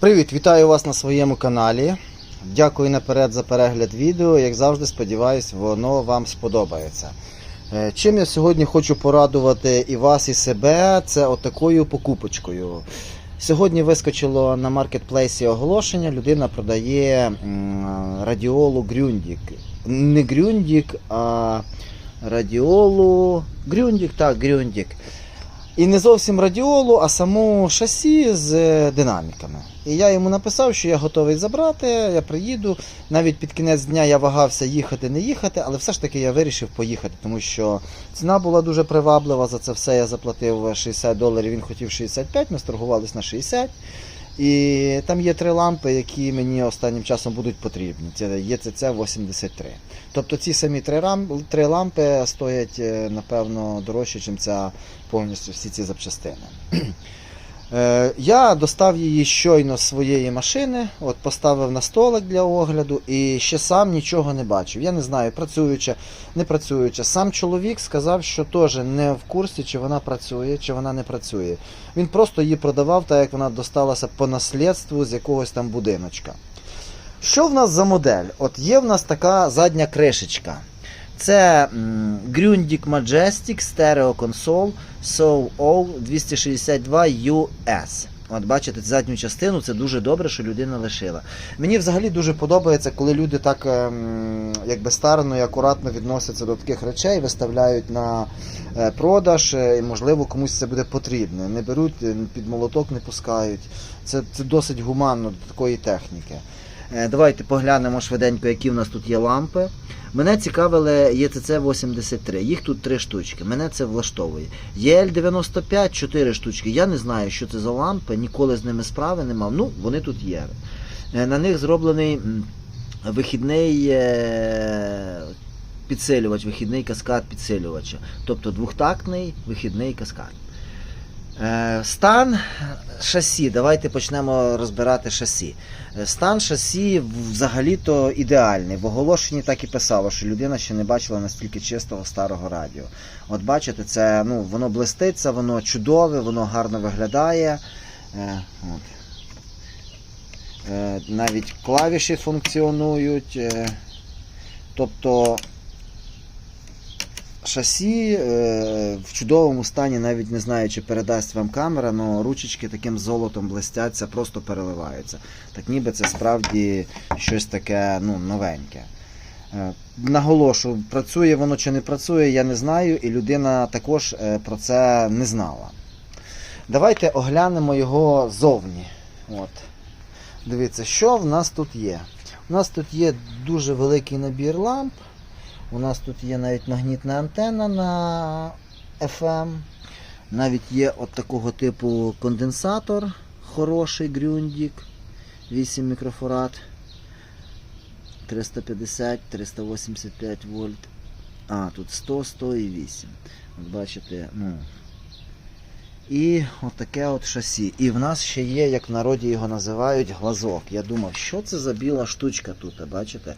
Привіт, вітаю вас на своєму каналі. Дякую наперед за перегляд відео. Як завжди, сподіваюсь, воно вам сподобається. Е, Чим я сьогодні хочу порадувати і вас, і себе, це отакою покупочкою. Сьогодні вискочило на маркетплейсі оголошення. Людина продає радіолу Грюндік. Не Грюндік, а радіолу Грюндік, так, Грюндік. І не зовсім радіолу, а саму шасі з е, динаміками. І я йому написав, що я готовий забрати, я приїду. Навіть під кінець дня я вагався їхати, не їхати, але все ж таки я вирішив поїхати, тому що ціна була дуже приваблива. За це все я заплатив 60 доларів, він хотів 65, ми сторгувались на 60. І там є три лампи, які мені останнім часом будуть потрібні. Це ЄЦЦ-83. Тобто ці самі три, рам, три лампи стоять, е, напевно, дорожче, ніж ця повністю всі ці запчастини. Е, Я достав її щойно з своєї машини, от поставив на столик для огляду і ще сам нічого не бачив. Я не знаю, працююча, не працююча. Сам чоловік сказав, що теж не в курсі, чи вона працює, чи вона не працює. Він просто її продавав, так як вона досталася по наслідству з якогось там будиночка. Що в нас за модель? От є в нас така задня кришечка. Це Grundig Majestic Stereo Console SOO 262 US. От бачите, задню частину це дуже добре, що людина лишила. Мені взагалі дуже подобається, коли люди так ем, якби старано і акуратно відносяться до таких речей, виставляють на е, продаж, е, і можливо комусь це буде потрібно. Не беруть е, під молоток, не пускають. Це, це досить гуманно до такої техніки. Давайте поглянемо швиденько, які в нас тут є лампи. Мене цікавили ЄЦЦ-83, їх тут три штучки. Мене це влаштовує. ЄЛ-95, 4 штучки. Я не знаю, що це за лампи, ніколи з ними справи не мав. Ну, вони тут є. Е, На них зроблений вихідний е, підсилювач, вихідний каскад підсилювача. Тобто двохтактний вихідний каскад. Е, Стан шасі. Давайте почнемо розбирати шасі. Е, Стан шасі взагалі-то ідеальний. В оголошенні так і писало, що людина ще не бачила настільки чистого старого радіо. От бачите, це ну, воно блиститься, воно чудове, воно гарно виглядає. Е, от. Навіть клавіші функціонують. Тобто шасі е, в чудовому стані, навіть не знаю, чи передасть вам камера, але ручечки таким золотом блистяться, просто переливаються. Так ніби це справді щось таке ну, новеньке. Е, Наголошу, працює воно чи не працює, я не знаю, і людина також е, про це не знала. Давайте оглянемо його зовні. От. Дивіться, що в нас тут є. У нас тут є дуже великий набір ламп. У нас тут є навіть магнітна антенна на FM. Навіть є от такого типу конденсатор, хороший грюндік 8 мікрофарад, 350, 385 вольт. А, тут 100, 100 і 8. От бачите, ну. І от таке от шасі. І в нас ще є, як в народі його називають, глазок. Я думав, що це за біла штучка тут, бачите?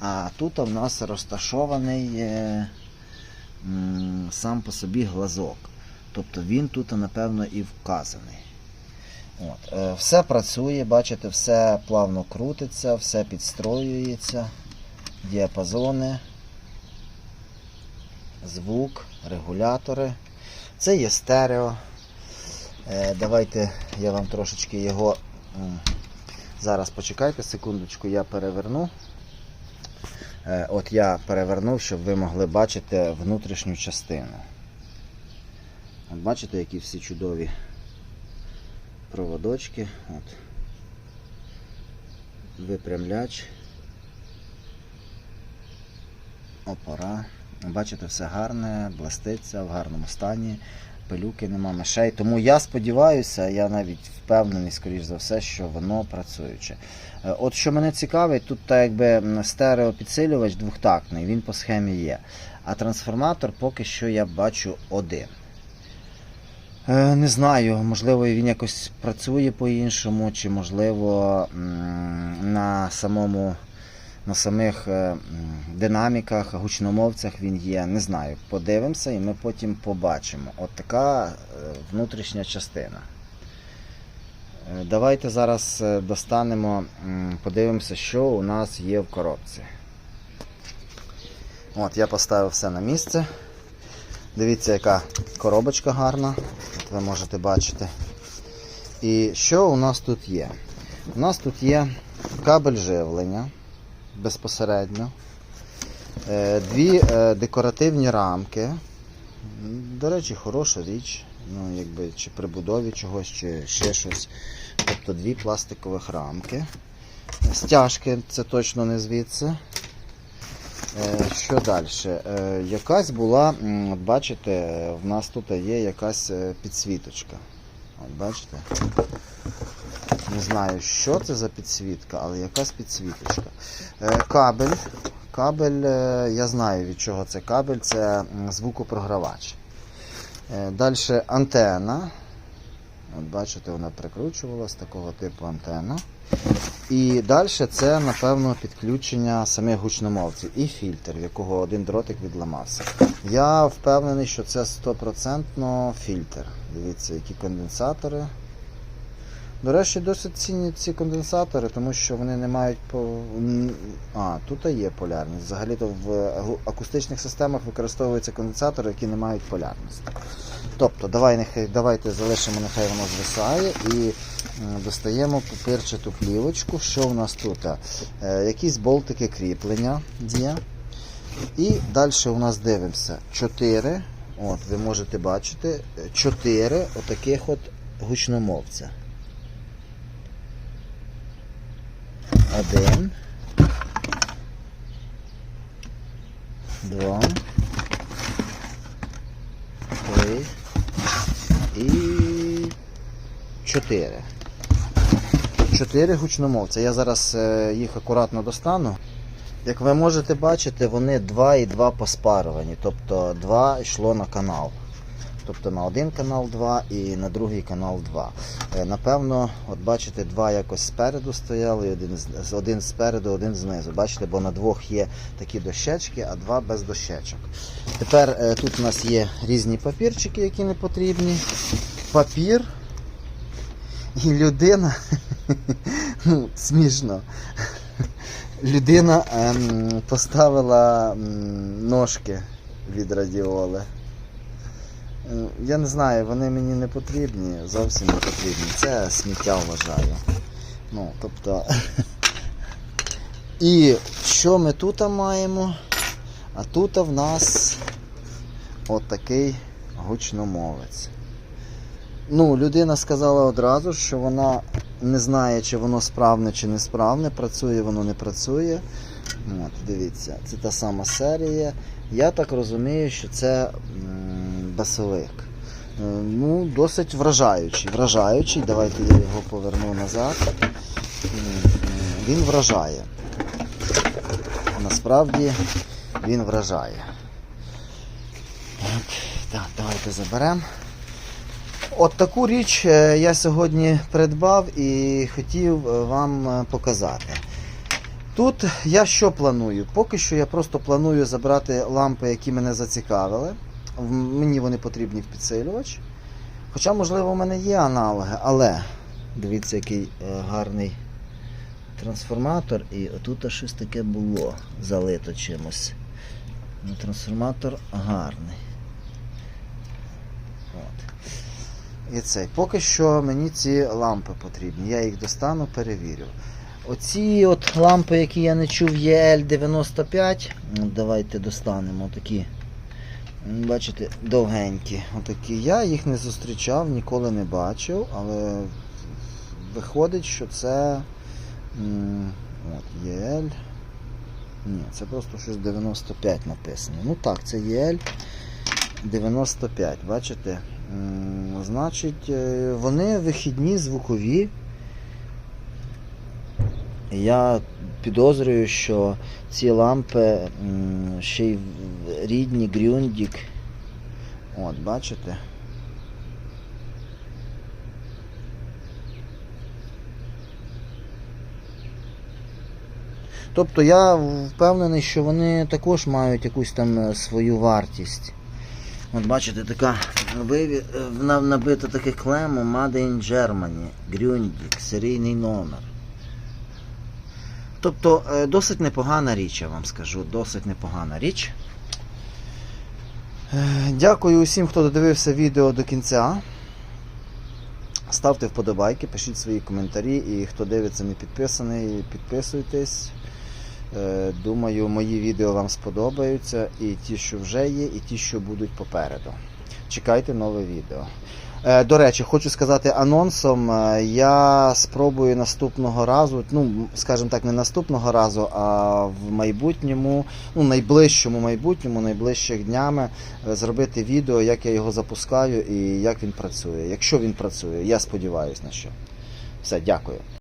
А тут в нас розташований е, м, сам по собі глазок. Тобто він тут, напевно, і вказаний. От. е, Все працює, бачите, все плавно крутиться, все підстроюється, діапазони, звук, регулятори. Це є стерео. Е, Давайте я вам трошечки його. Зараз почекайте секундочку, я переверну. Е, От я перевернув, щоб ви могли бачити внутрішню частину. От бачите, які всі чудові проводочки. От. Випрямляч. Опора. Бачите, все гарне, блиститься в гарному стані. Пилюки нема мишей. Тому я сподіваюся, я навіть впевнений, скоріш за все, що воно працююче. Е, От що мене цікавить, тут так якби стереопідсилювач двохтактний, він по схемі є. А трансформатор поки що я бачу один. Е, Не знаю, можливо, він якось працює по-іншому, чи можливо на самому на самих е, динаміках, гучномовцях він є. Не знаю. Подивимося і ми потім побачимо. От така е, внутрішня частина. Е, Давайте зараз достанемо, подивимося, що у нас є в коробці. От, я поставив все на місце. Дивіться, яка коробочка гарна. От ви можете бачити. І що у нас тут є? У нас тут є кабель живлення безпосередньо. Е, Дві е, декоративні рамки. До речі, хороша річ. Ну, якби, чи при будові чогось, чи ще щось. Тобто дві пластикових рамки. Стяжки, це точно не звідси. Е, Що далі? Якась була, бачите, в нас тут є якась підсвіточка. От бачите? Не знаю, що це за підсвітка, але якась підсвіточка. Е, Кабель. Кабель, е, я знаю від чого це кабель, це звукопрогравач. Далі антена. От бачите, вона прикручувалась, такого типу антенна. І далі це, напевно, підключення самих гучномовців і фільтр, в якого один дротик відламався. Я впевнений, що це 100% фільтр. Дивіться, які конденсатори. До речі, досить цінні ці конденсатори, тому що вони не мають по. А, тут є полярність. Взагалі-то в акустичних системах використовуються конденсатори, які не мають полярності. Тобто, давай, нехай, давайте залишимо, нехай воно звисає і достаємо папірчату плівочку. Що в нас тут? Е, якісь болтики кріплення є. І далі у нас дивимося. 4. От, ви можете бачити, 4 отаких от гучномовця. Один. Два. Три. І чотири. Чотири гучномовця. Я зараз е, їх акуратно достану. Як ви можете бачити, вони 2 і 2 поспаровані. Тобто 2 йшло на канал. Тобто на один канал 2 і на другий канал 2. Е, Напевно, от бачите, два якось спереду стояли, один, один спереду, один знизу. Бачите, бо на двох є такі дощечки, а два без дощечок. Тепер е, тут у нас є різні папірчики, які не потрібні. Папір і людина. ну, смішно. Людина ем, поставила ем, ножки від радіоли. Е, Я не знаю, вони мені не потрібні, зовсім не потрібні. Це сміття вважаю. Ну, тобто. І що ми тут маємо? А тут в нас отакий гучномовець. Ну, людина сказала одразу, що вона не знає, чи воно справне чи несправне, працює воно не працює. От, дивіться, це та сама серія. Я так розумію, що це басовик. Е, Ну, досить вражаючий. Вражаючий. Давайте я його поверну назад. Він вражає. Насправді він вражає. Так, так, давайте заберемо. От таку річ е, я сьогодні придбав і хотів е, вам е, показати. Тут я що планую? Поки що я просто планую забрати лампи, які мене зацікавили. Мені вони потрібні в підсилювач. Хоча, можливо, у мене є аналоги, але дивіться, який гарний трансформатор. І отут щось таке було залито чимось. Ну, Трансформатор гарний. От. І цей. Поки що мені ці лампи потрібні. Я їх достану, перевірю. Оці от лампи, які я не чув, є L95. Ну, Давайте достанемо такі. Бачите, довгенькі. Отакі. Я їх не зустрічав, ніколи не бачив, але виходить, що це от, ЄЛ. Ні, це просто щось 95 написано. Ну так, це ЄЛ 95, бачите? Значить, е, вони вихідні звукові. Я підозрюю, що ці лампи ще й рідні Грюндік. От, бачите? Тобто я впевнений, що вони також мають якусь там е, свою вартість. От бачите, така вона набита таке клеймо Made in Germany, Grundig, серійний номер. Тобто е, досить непогана річ, я вам скажу, досить непогана річ. Е, Дякую усім, хто додивився відео до кінця. Ставте вподобайки, пишіть свої коментарі і хто дивиться не підписаний, підписуйтесь. Е, Думаю, мої відео вам сподобаються і ті, що вже є, і ті, що будуть попереду. Чекайте нове відео. Е, До речі, хочу сказати анонсом. е, Я спробую наступного разу, ну скажімо так, не наступного разу, а в майбутньому, ну найближчому майбутньому, найближчих днями зробити відео, як я його запускаю і як він працює. Якщо він працює, я сподіваюся на що. Все, дякую.